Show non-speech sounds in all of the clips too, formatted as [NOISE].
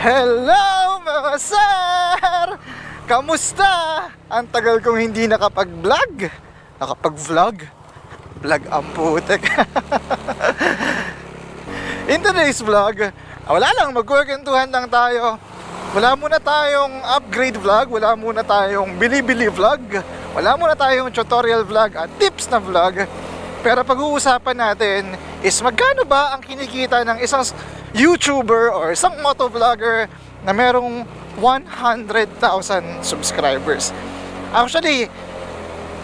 Hello mga sir! Kamusta? Ang tagal kong hindi nakapag-vlog Nakapag-vlog? Vlog ang putek [LAUGHS] In today's vlog Wala lang, magkukwentuhan lang tayo Wala muna tayong upgrade vlog Wala muna tayong bilibili vlog Wala muna tayong tutorial vlog At tips na vlog Pero pag-uusapan natin is magkano ba ang kinikita ng isang YouTuber or isang motovlogger na merong 100,000 subscribers. Actually,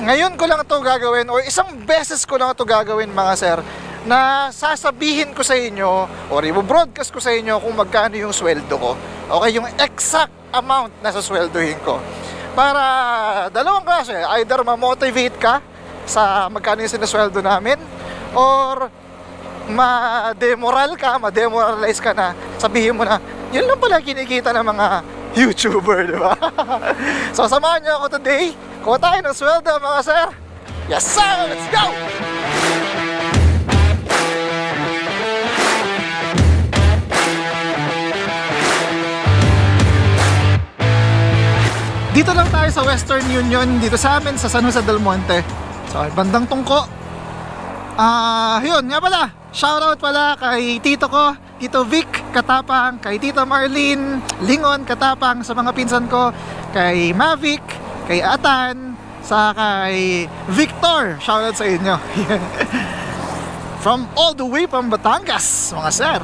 ngayon ko lang ito gagawin or isang beses ko lang ito gagawin mga sir na sasabihin ko sa inyo or i-broadcast ko sa inyo kung magkano yung sweldo ko. Okay, yung exact amount na sasweldohin ko. Para dalawang klase, either ma-motivate ka sa magkano yung sinasweldo namin or ma-demoral ka, ma-demoralize ka na, sabihin mo na, yun lang pala kinikita ng mga YouTuber, di ba? [LAUGHS] so, samahan niyo ako today. Kuha tayo ng sweldo, mga sir. Yes, sir! Let's go! Dito lang tayo sa Western Union, dito sa amin, sa San Jose del Monte. So, bandang tungko. Ah, uh, yun, nga pala. Shoutout pala kay tito ko, Tito Vic Katapang, kay Tita Marlene Lingon Katapang sa mga pinsan ko, kay Mavic, kay Atan, sa kay Victor. Shoutout sa inyo. [LAUGHS] From all the way from Batangas, mga sir.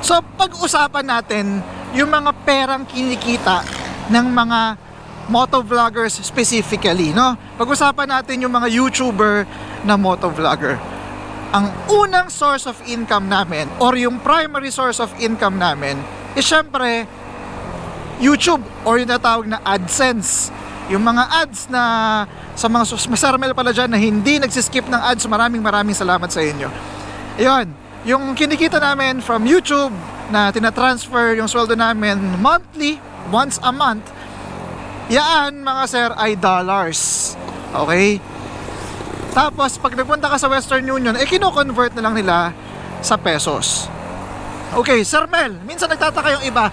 So, pag-usapan natin yung mga perang kinikita ng mga motovloggers specifically, no? Pag-usapan natin yung mga YouTuber na motovlogger ang unang source of income namin or yung primary source of income namin is syempre YouTube or yung natawag na AdSense. Yung mga ads na sa mga masarmel pala dyan na hindi nagsiskip ng ads, maraming maraming salamat sa inyo. Ayun, yung kinikita namin from YouTube na tinatransfer yung sweldo namin monthly, once a month, yaan mga sir ay dollars. Okay? Tapos pag nagpunta ka sa Western Union, eh kino-convert na lang nila sa pesos. Okay, Sir Mel, minsan nagtataka yung iba,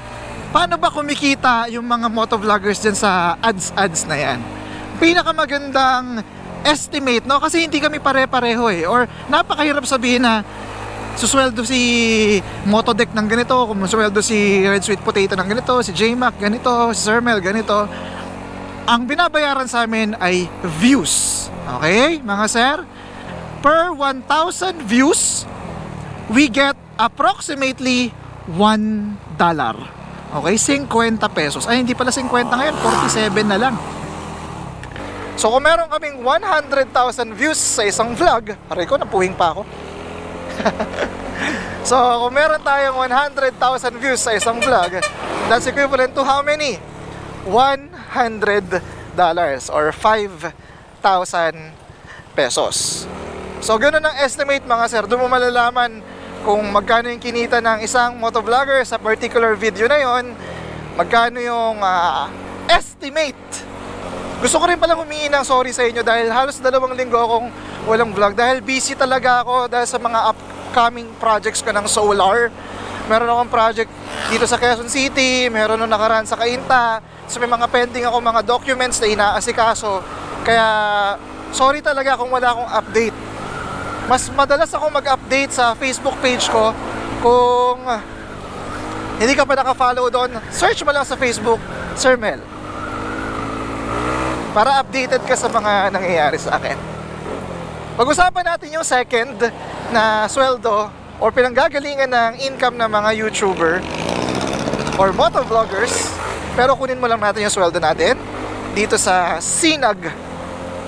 paano ba kumikita yung mga motovloggers dyan sa ads-ads na yan? Pinakamagandang estimate, no? Kasi hindi kami pare-pareho eh. Or napakahirap sabihin na susweldo si Motodeck ng ganito, kumusweldo si Red Sweet Potato ng ganito, si J-Mac ganito, si Sir Mel ganito. Ang binabayaran sa amin ay views Okay, mga sir? Per 1,000 views, we get approximately $1. Okay, 50 pesos. Ay, hindi pala 50 ngayon, 47 na lang. So, kung meron kaming 100,000 views sa isang vlog, aray ko, napuhing pa ako. [LAUGHS] so, kung meron tayong 100,000 views sa isang vlog, that's equivalent to how many? $100 or 5 pesos. So, ganun ang estimate mga sir. Doon mo malalaman kung magkano yung kinita ng isang motovlogger sa particular video na yon, magkano yung uh, estimate. Gusto ko rin palang humingi ng sorry sa inyo dahil halos dalawang linggo akong walang vlog dahil busy talaga ako dahil sa mga upcoming projects ko ng solar. Meron akong project dito sa Quezon City, meron nung nakaraan sa Kainta. So may mga pending ako mga documents na inaasikaso kaya sorry talaga kung wala akong update. Mas madalas ako mag-update sa Facebook page ko kung hindi ka pa naka-follow doon, search mo lang sa Facebook, Sir Mel. Para updated ka sa mga nangyayari sa akin. Pag-usapan natin yung second na sweldo or pinanggagalingan ng income ng mga YouTuber or motovloggers. Pero kunin mo lang natin yung sweldo natin dito sa Sinag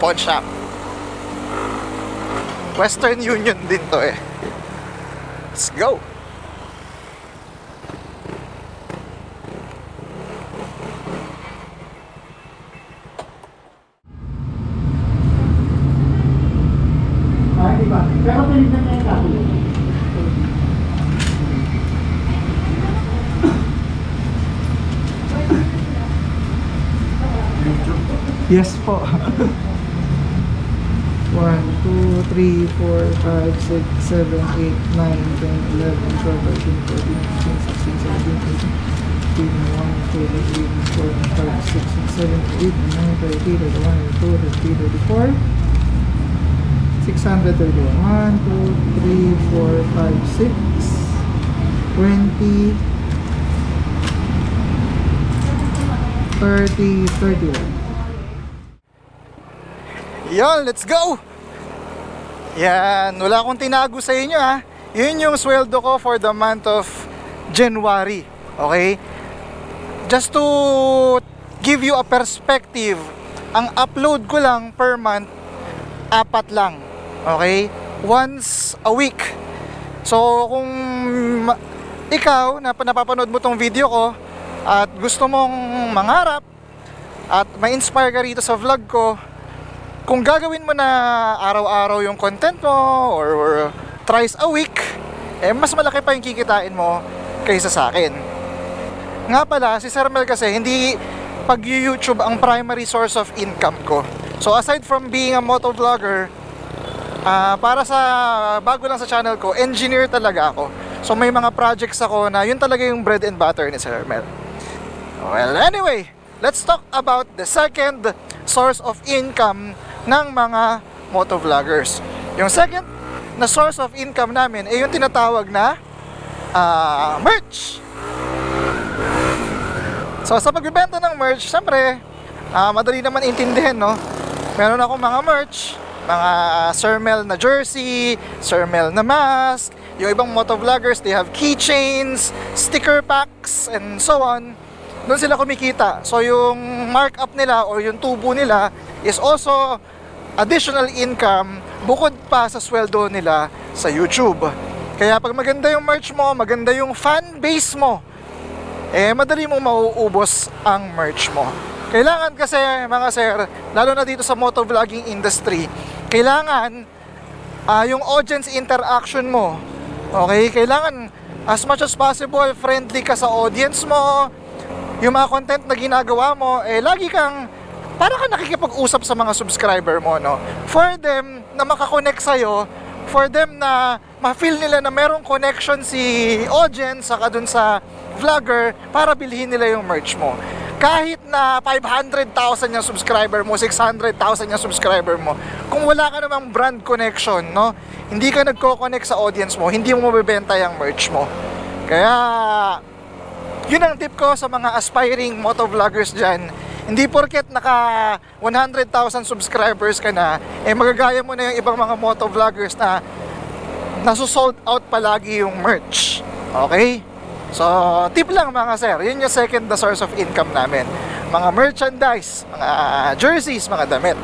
pawn shop. Western Union din to eh. Let's go! Yes po. [LAUGHS] 3, 4, 5, 6, 7, 8, 9, 10, 11, 12, 13, 14, 15, 16, 17, 18, 19, 1, 2, 3, 4, 5, 6, 7, 8, 9, 30, 31, 32, 33, 34, 631, 1, 2, 3, 4, 5, 6, 20, 30, 31. Yon, let's go! Yan, wala akong tinago sa inyo ha. Yun yung sweldo ko for the month of January. Okay? Just to give you a perspective, ang upload ko lang per month, apat lang. Okay? Once a week. So, kung ikaw, na napapanood mo tong video ko, at gusto mong mangarap, at ma-inspire ka rito sa vlog ko, kung gagawin mo na araw-araw yung content mo or, or thrice a week, eh mas malaki pa yung kikitain mo kaysa sa akin. Nga pala, si Sir Mel kasi hindi pag YouTube ang primary source of income ko. So aside from being a motovlogger, ah para sa bago lang sa channel ko, engineer talaga ako. So may mga projects ako na yun talaga yung bread and butter ni Sir Mel. Well, anyway, let's talk about the second source of income ng mga motovloggers. Yung second na source of income namin ay yung tinatawag na ah, merch. So sa pagbebenta ng merch, syempre, ah, madali naman intindihin, no? Meron akong mga merch, mga Sir Mel na jersey, Sir Mel na mask, yung ibang motovloggers, they have keychains, sticker packs, and so on. Doon sila kumikita. So yung markup nila or yung tubo nila is also additional income bukod pa sa sweldo nila sa YouTube. Kaya pag maganda yung merch mo, maganda yung fan base mo, eh madali mong mauubos ang merch mo. Kailangan kasi mga sir, lalo na dito sa motovlogging industry, kailangan ah, yung audience interaction mo. Okay? Kailangan as much as possible friendly ka sa audience mo. Yung mga content na ginagawa mo, eh lagi kang para ka nakikipag-usap sa mga subscriber mo, no? For them na makakonect sa'yo, for them na ma-feel nila na merong connection si audience saka dun sa vlogger para bilhin nila yung merch mo. Kahit na 500,000 yung subscriber mo, 600,000 yung subscriber mo, kung wala ka namang brand connection, no? Hindi ka nagko-connect sa audience mo, hindi mo mabibenta yung merch mo. Kaya, yun ang tip ko sa mga aspiring motovloggers dyan. Hindi porket naka 100,000 subscribers ka na, eh magagaya mo na yung ibang mga motovloggers na nasusold out palagi yung merch. Okay? So, tip lang mga sir, yun yung second na source of income namin. Mga merchandise, mga jerseys, mga damit.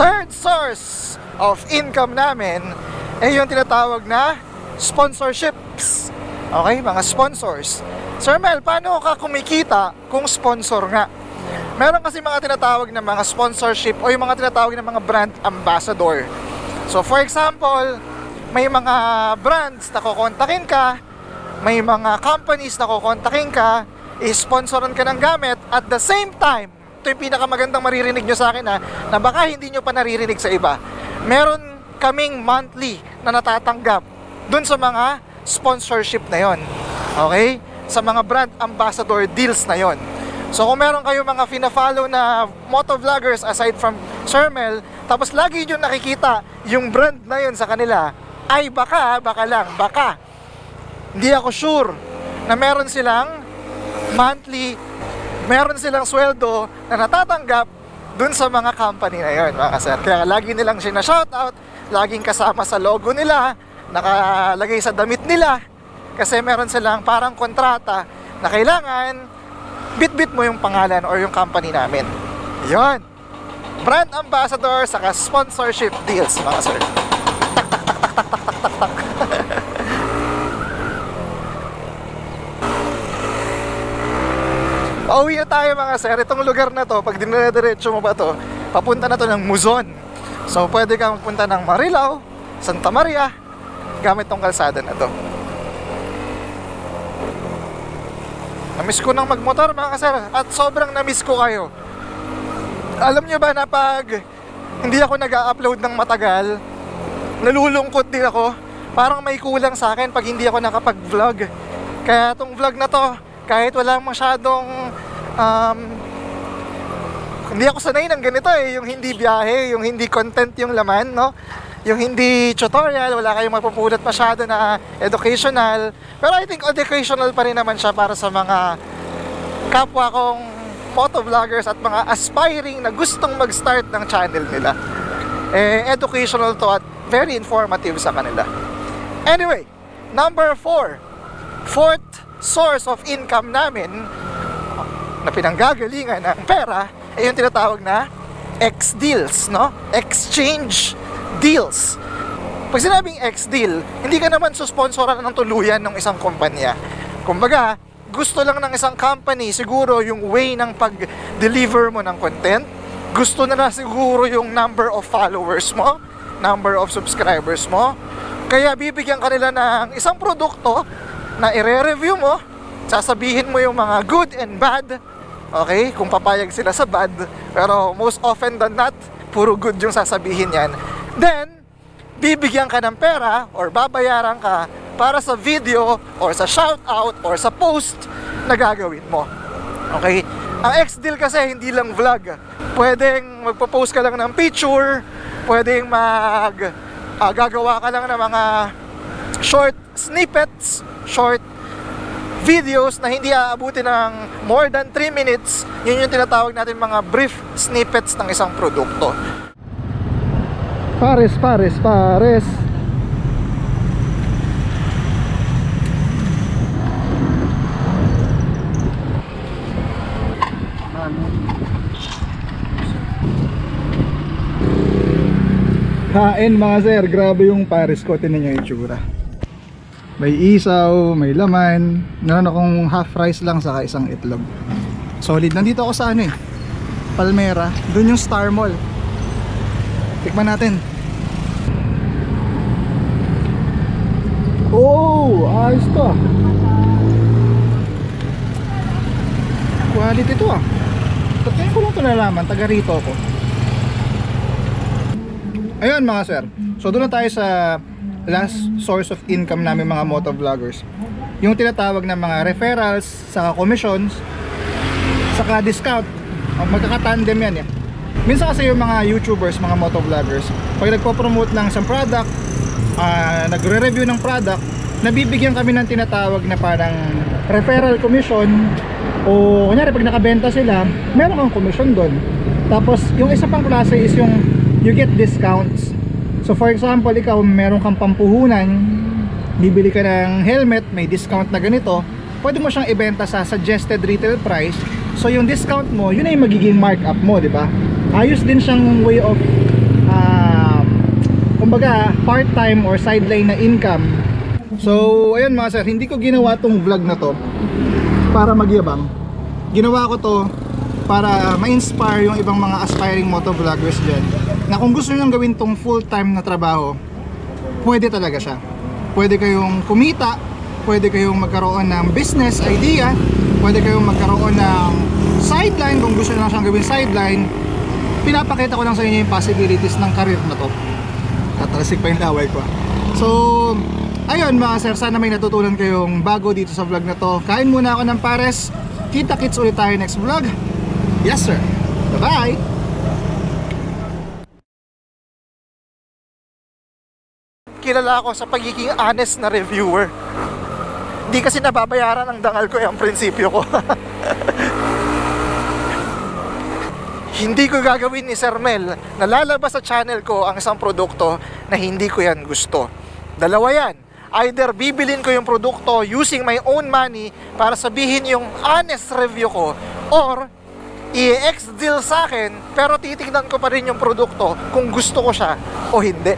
Third source of income namin ay yung tinatawag na sponsorships. Okay, mga sponsors. Sir Mel, paano ka kumikita kung sponsor nga? Meron kasi mga tinatawag na mga sponsorship o yung mga tinatawag na mga brand ambassador. So for example, may mga brands na kukontakin ka, may mga companies na kukontakin ka, i-sponsoran ka ng gamit at the same time, ito yung pinakamagandang maririnig nyo sa akin ha, na baka hindi nyo pa naririnig sa iba. Meron kaming monthly na natatanggap dun sa mga sponsorship na yon. Okay? Sa mga brand ambassador deals na yon. So kung meron kayo mga fina-follow na motovloggers aside from Shermel, tapos lagi nyo nakikita yung brand na yon sa kanila, ay baka, baka lang, baka. Hindi ako sure na meron silang monthly, meron silang sweldo na natatanggap dun sa mga company na yon, mga sir. Kaya lagi nilang sina-shoutout, laging kasama sa logo nila, nakalagay sa damit nila kasi meron silang parang kontrata na kailangan bitbit mo yung pangalan or yung company namin. Yon. Brand ambassador saka sponsorship deals mga sir. Tak tak tak tak tak tak tak tak. tak. Pauwi na tayo mga sir. Itong lugar na to, pag dinadiretso mo ba to, papunta na to ng Muzon. So pwede ka magpunta ng Marilao, Santa Maria, gamit tong kalsada na to. Namiss ko nang magmotor mga sir at sobrang namiss ko kayo. Alam nyo ba na pag hindi ako nag upload ng matagal, nalulungkot din ako parang may kulang sa akin pag hindi ako nakapag-vlog. Kaya tong vlog na to, kahit wala masyadong um, hindi ako sanay ng ganito eh, yung hindi biyahe, yung hindi content yung laman, no? Yung hindi tutorial, wala kayong mapupulot masyado na educational. Pero I think educational pa rin naman siya para sa mga kapwa kong motovloggers at mga aspiring na gustong mag-start ng channel nila. Eh, educational to at very informative sa kanila. Anyway, number 4. Fourth source of income namin na pinanggagalingan ng pera ay yung tinatawag na X-deals, no? Exchange deals. Pag sinabing X-deal, hindi ka naman susponsoran ng tuluyan ng isang kumpanya. Kumbaga, gusto lang ng isang company siguro yung way ng pag-deliver mo ng content. Gusto na na siguro yung number of followers mo, number of subscribers mo. Kaya bibigyan ka nila ng isang produkto na ire-review mo, sasabihin mo yung mga good and bad, okay, kung papayag sila sa bad, pero most often than not, puro good yung sasabihin yan. Then, bibigyan ka ng pera or babayaran ka para sa video or sa shoutout or sa post na gagawin mo. Okay? Ang X-Deal kasi hindi lang vlog. Pwedeng magpo-post ka lang ng picture, pwedeng mag uh, gagawa ka lang ng mga short snippets, short videos na hindi aabutin ng more than 3 minutes. Yun yung tinatawag natin mga brief snippets ng isang produkto. Pares, pares, pares. Kain mga sir, grabe yung pares ko, tinan nyo yung tsura May isaw, may laman. Nanon akong half rice lang saka isang itlog. Solid, nandito ako sa ano eh. Palmera, dun yung Star Mall. Tikman natin Oh, ayos to Quality to ah Ba't ko lang ito nalaman, taga rito ako Ayun mga sir, so doon tayo sa last source of income namin mga motovloggers. Yung tinatawag na mga referrals, saka commissions, saka discount. Magkakatandem yan eh. Minsan kasi yung mga YouTubers, mga motovloggers, pag nagpo-promote ng isang product, uh, nagre-review ng product, nabibigyan kami ng tinatawag na parang referral commission. O kunyari pag nakabenta sila, meron kang commission doon. Tapos yung isa pang klase is yung you get discounts. So for example ikaw meron kang pampuhunan bibili ka ng helmet may discount na ganito pwede mo siyang ibenta sa suggested retail price. So yung discount mo yun ay magiging markup mo di ba? Ayos din siyang way of kumbaga part time or sideline na income. So ayun mga sir hindi ko ginawa tong vlog na to para magyabang. Ginawa ko to para ma-inspire yung ibang mga aspiring motovloggers dyan na kung gusto nyo gawin tong full-time na trabaho pwede talaga siya. Pwede kayong kumita pwede kayong magkaroon ng business idea pwede kayong magkaroon ng sideline. Kung gusto nyo lang siyang gawin sideline pinapakita ko lang sa inyo yung possibilities ng career na to tatalsik pa yung laway ko. So ayun mga sir sana may natutunan kayong bago dito sa vlog na to. Kain muna ako ng pares. Kita kits ulit tayo next vlog. Yes sir. Bye bye kilala ako sa pagiging honest na reviewer. Hindi kasi nababayaran ang dangal ko yung prinsipyo ko. [LAUGHS] hindi ko gagawin ni Sir Mel na lalabas sa channel ko ang isang produkto na hindi ko yan gusto. Dalawa yan. Either bibilin ko yung produkto using my own money para sabihin yung honest review ko or i-ex deal sa akin pero titignan ko pa rin yung produkto kung gusto ko siya o hindi.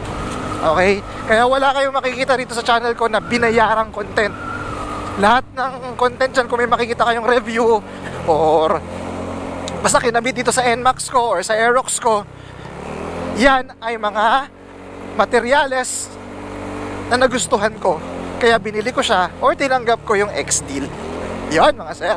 Okay? Kaya wala kayong makikita dito sa channel ko na binayarang content. Lahat ng content dyan, kung may makikita kayong review or basta kinabit dito sa NMAX ko or sa Aerox ko, yan ay mga materyales na nagustuhan ko. Kaya binili ko siya or tinanggap ko yung X-Deal. Yan mga sir.